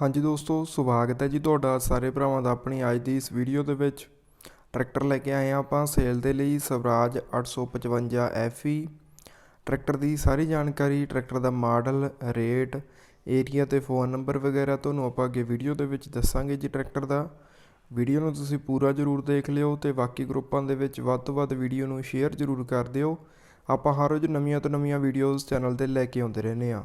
ਹਾਂਜੀ ਦੋਸਤੋ, ਸਵਾਗਤ ਹੈ ਜੀ ਤੁਹਾਡਾ ਸਾਰੇ ਭਰਾਵਾਂ ਦਾ ਆਪਣੀ ਅੱਜ ਦੀ ਇਸ ਵੀਡੀਓ ਦੇ ਵਿੱਚ। ਟਰੈਕਟਰ ਲੈ ਕੇ ਆਏ ਹਾਂ ਆਪਾਂ ਸੇਲ ਦੇ ਲਈ ਸਵਰਾਜ 855 FE ਟਰੈਕਟਰ ਦੀ ਸਾਰੀ ਜਾਣਕਾਰੀ, ਟਰੈਕਟਰ ਦਾ ਮਾਡਲ, ਰੇਟ, ਏਰੀਆ ਤੇ ਫੋਨ ਨੰਬਰ ਵਗੈਰਾ ਤੁਹਾਨੂੰ ਆਪਾਂ ਅੱਗੇ ਵੀਡੀਓ ਦੇ ਵਿੱਚ ਦੱਸਾਂਗੇ ਜੀ ਟਰੈਕਟਰ ਦਾ। ਵੀਡੀਓ ਨੂੰ ਤੁਸੀਂ ਪੂਰਾ ਜ਼ਰੂਰ ਦੇਖ ਲਿਓ ਤੇ ਬਾਕੀ ਗਰੁੱਪਾਂ ਦੇ ਵਿੱਚ ਵੱਧ ਤੋਂ ਵੱਧ ਵੀਡੀਓ ਨੂੰ ਸ਼ੇਅਰ ਜ਼ਰੂਰ ਕਰ ਦਿਓ। ਆਪਾਂ ਹਰ ਰੋਜ਼ ਨਵੀਆਂ ਤੋਂ ਨਵੀਆਂ ਵੀਡੀਓਜ਼ ਚੈਨਲ ਤੇ ਲੈ ਕੇ ਆਉਂਦੇ ਰਹਿੰਦੇ ਆ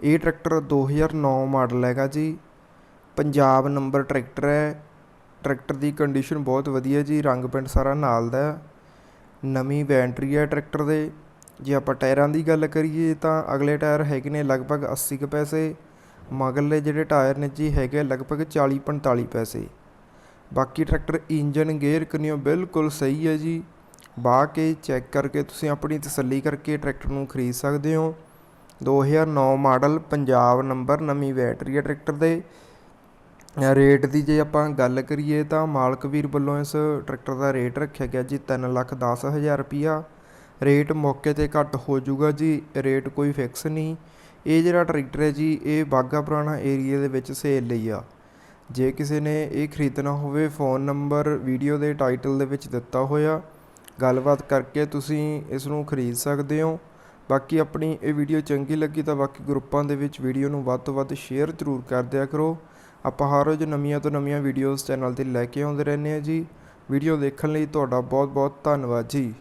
ਇਹ ਟਰੈਕਟਰ 2009 ਮਾਡਲ ਹੈਗਾ ਜੀ। ਪੰਜਾਬ ਨੰਬਰ ਟਰੈਕਟਰ ਹੈ। ਟਰੈਕਟਰ ਦੀ ਕੰਡੀਸ਼ਨ ਬਹੁਤ ਵਧੀਆ ਜੀ, ਰੰਗ ਪੈਂਟ ਸਾਰਾ ਨਾਲ ਦਾ। ਨਵੀਂ ਬੈਟਰੀ ਹੈ ਟਰੈਕਟਰ ਦੇ। ਜੇ ਆਪਾਂ ਟਾਇਰਾਂ ਦੀ ਗੱਲ ਕਰੀਏ ਤਾਂ ਅਗਲੇ ਟਾਇਰ ਹੈਗੇ ਨੇ ਲਗਭਗ 80 ਕੁ ਪੈਸੇ। ਮਗਰਲੇ ਜਿਹੜੇ ਟਾਇਰ ਨੇ ਜੀ ਹੈਗੇ ਲਗਭਗ 40 45 ਪੈਸੇ। ਬਾਕੀ ਟਰੈਕਟਰ ਇੰਜਨ, ਗੇਅਰ ਕਨਿਓ ਬਿਲਕੁਲ ਸਹੀ ਹੈ ਜੀ। ਬਾਹ ਕੇ ਚੈੱਕ ਕਰਕੇ ਤੁਸੀਂ ਆਪਣੀ ਤਸੱਲੀ ਕਰਕੇ ਟਰੈਕਟਰ ਨੂੰ ਖਰੀਦ ਸਕਦੇ ਹੋ। 2009 ਮਾਡਲ ਪੰਜਾਬ ਨੰਬਰ ਨਵੀਂ ਬੈਟਰੀ ਹੈ ਟਰੈਕਟਰ ਦੇ। ਰੇਟ ਦੀ ਜੇ ਆਪਾਂ ਗੱਲ ਕਰੀਏ ਤਾਂ ਮਾਲਕ ਵੀਰ ਵੱਲੋਂ ਇਸ ਟਰੈਕਟਰ ਦਾ ਰੇਟ ਰੱਖਿਆ ਗਿਆ ਜੀ ਤਿੰਨ ਲੱਖ ਦਸ ਹਜ਼ਾਰ ਰੁਪਈਆ। ਰੇਟ ਮੌਕੇ ਤੇ ਘੱਟ ਹੋ ਜਾਊਗਾ ਜੀ, ਰੇਟ ਕੋਈ ਫਿਕਸ ਨਹੀਂ। ਇਹ ਜਿਹੜਾ ਟਰੈਕਟਰ ਹੈ ਜੀ, ਇਹ ਬਾਗਾ ਪੁਰਾਣਾ ਏਰੀਆ ਦੇ ਵਿੱਚ ਸੇਲ ਲਈ ਆ। ਜੇ ਕਿਸੇ ਨੇ ਇਹ ਖਰੀਦਣਾ ਹੋਵੇ, ਫੋਨ ਨੰਬਰ, ਵੀਡੀਓ ਦੇ ਟਾਈਟਲ ਦੇ ਵਿੱਚ ਦਿੱਤਾ ਹੋਇਆ। ਗੱਲਬਾਤ ਕਰਕੇ ਤੁਸੀਂ ਇਸ ਨੂੰ ਖਰੀਦ ਸਕਦੇ ਹੋ। ਬਾਕੀ ਆਪਣੀ ਇਹ ਵੀਡੀਓ ਚੰਗੀ ਲੱਗੀ ਤਾਂ ਬਾਕੀ ਗਰੁੱਪਾਂ ਦੇ ਵਿੱਚ ਵੀਡੀਓ ਨੂੰ ਵੱਧ ਤੋਂ ਵੱਧ ਸ਼ੇਅਰ ਜ਼ਰੂਰ ਕਰ ਦਿਆ ਕਰੋ। ਆਪਾਂ ਹਰ ਰੋਜ਼ ਨਵੀਆਂ ਤੋਂ ਨਵੀਆਂ ਵੀਡੀਓਜ਼ ਚੈਨਲ ਤੇ ਲੈ ਕੇ ਆਉਂਦੇ ਰਹਿੰਦੇ ਹਾਂ ਜੀ। ਵੀਡੀਓ ਦੇਖਣ ਲਈ ਤੁਹਾਡਾ ਬਹੁਤ ਬਹੁਤ ਧੰਨਵਾਦ ਜੀ।